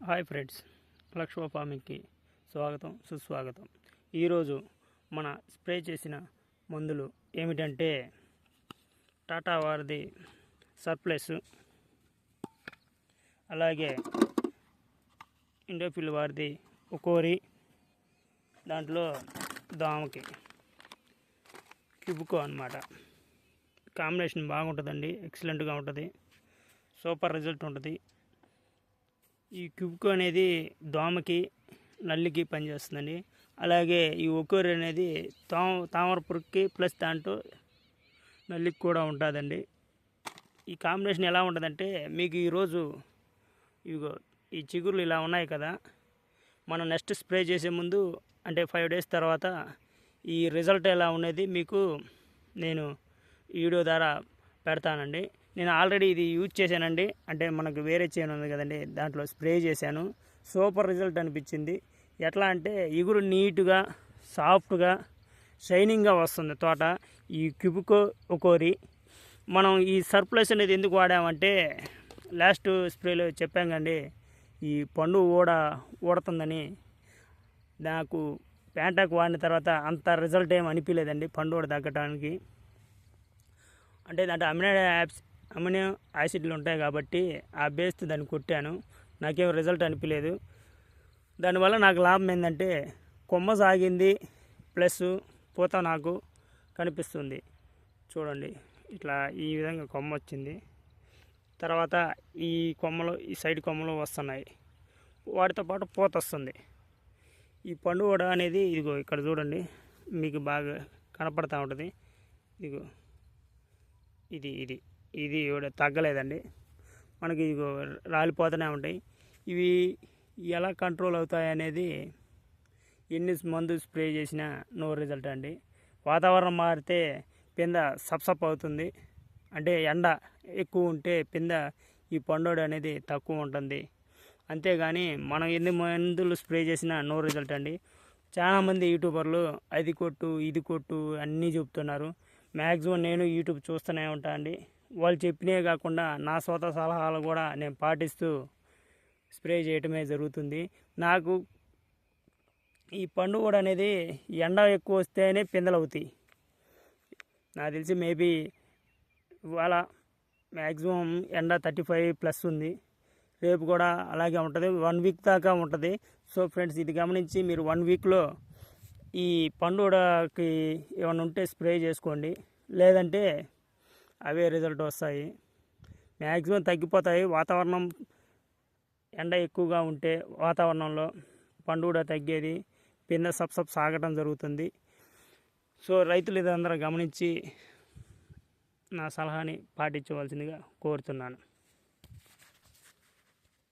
Hi friends లక్ష్మ ఫార్మింగ్కి స్వాగతం సుస్వాగతం. ఈరోజు మన స్ప్రే చేసిన మందులు ఏమిటంటే టాటా వారిది సర్ప్లస్ అలాగే ఇండోఫిల్ వారిది ఒకోరి దాంట్లో దోమకి క్యూబుకో అన్నమాట. కాంబినేషన్ బాగుంటుందండి ఎక్సలెంట్గా ఉంటుంది సూపర్ రిజల్ట్ ఉంటుంది. ఈ క్యూబ్కో అనేది దోమకి నల్లికి పనిచేస్తుందండి. అలాగే ఈ ఒకోరి అనేది తామ తామర పురుగుకి ప్లస్ దాంట్లో నల్లికి కూడా ఉంటుందండి. ఈ కాంబినేషన్ ఎలా ఉంటుందంటే మీకు ఈరోజు ఇగో ఈ చిగురులు ఇలా ఉన్నాయి కదా మనం నెక్స్ట్ స్ప్రే చేసే ముందు అంటే ఫైవ్ డేస్ తర్వాత ఈ రిజల్ట్ ఎలా ఉన్నది మీకు నేను వీడియో ద్వారా పెడతానండి. నేను ఆల్రెడీ ఇది యూజ్ చేశానండి. అంటే మనకు వేరే చేయను ఉంది కదండి దాంట్లో స్ప్రే చేశాను. సూపర్ రిజల్ట్ అనిపించింది. ఎట్లా అంటే ఇగురు నీట్గా సాఫ్ట్గా షైనింగ్గా వస్తుంది తోట. ఈ క్యూబుకో ఒకోరి. మనం ఈ సర్ప్లస్ అనేది ఎందుకు వాడామంటే లాస్ట్ స్ప్రేలో చెప్పాం కండి ఈ పండు ఊడ ఊడుతుందని. నాకు ప్యాంటాక్ వాడిన తర్వాత అంత రిజల్ట్ ఏం అనిపించలేదండి పండు ఊడ తగ్గటానికి. అంటే దాంట్లో అమినో యాప్స్ అమినో యాసిడ్లు ఉంటాయి కాబట్టి ఆ బేస్ దాన్ని కొట్టాను. నాకేం రిజల్ట్ అనిపించలేదు దానివల్ల నాకు లాభం ఏంటంటే కొమ్మ సాగింది ప్లస్ పూత నాకు కనిపిస్తుంది. చూడండి ఇట్లా ఈ విధంగా కొమ్మ వచ్చింది. తర్వాత ఈ కొమ్మలు ఈ సైడ్ కొమ్మలు వస్తున్నాయి. వాటితో పాటు పూత వస్తుంది. ఈ పండు కూడా అనేది ఇదిగో ఇక్కడ చూడండి మీకు బాగా కనపడతా ఉంటుంది. ఇదిగో ఇది ఇది. ఇది కూడా తగ్గలేదండి. మనకి రాలిపోతూనే ఉంటాయి. ఇవి ఎలా కంట్రోల్ అవుతాయి అనేది ఎన్ని మందు స్ప్రే చేసినా నో రిజల్ట్ అండి. వాతావరణం మారితే పింద సప్సప్ అవుతుంది. అంటే ఎండ ఎక్కువ ఉంటే పింద ఈ పండోడు అనేది తక్కువ ఉంటుంది. అంతేగాని మనం ఎన్ని మందులు స్ప్రే చేసినా నో రిజల్ట్ అండి. చాలామంది యూట్యూబర్లు అది కొట్టు ఇది కొట్టు అన్నీ చెప్తున్నారు. మ్యాక్సిమం నేను యూట్యూబ్ చూస్తూనే ఉంటా అండి. వాళ్ళు చెప్పినే కాకుండా నా స్వత సలహాలు కూడా నేను పాటిస్తూ స్ప్రే చేయటమే జరుగుతుంది. నాకు ఈ పండు కూడా అనేది ఎండ ఎక్కువ వస్తేనే పిందెలు అవుతాయి. నాకు తెలిసి మేబీ ఇవాళ మ్యాక్సిమం ఎండ థర్టీ ఫైవ్ ప్లస్ ఉంది. రేపు కూడా అలాగే ఉంటుంది. వన్ వీక్ దాకా ఉంటుంది. సో ఫ్రెండ్స్ ఇది గమనించి మీరు వన్ వీక్లో ఈ పండుగకి ఏమైనా ఉంటే స్ప్రే చేసుకోండి. లేదంటే అవే రిజల్ట్ వస్తాయి. మ్యాక్సిమం తగ్గిపోతాయి. వాతావరణం ఎండ ఎక్కువగా ఉంటే వాతావరణంలో పండు కూడా తగ్గేది. పింద సప్ సప్ సాగటం జరుగుతుంది. సో రైతులు ఇదందరూ గమనించి నా సలహాని పాటించవలసిందిగా కోరుతున్నాను.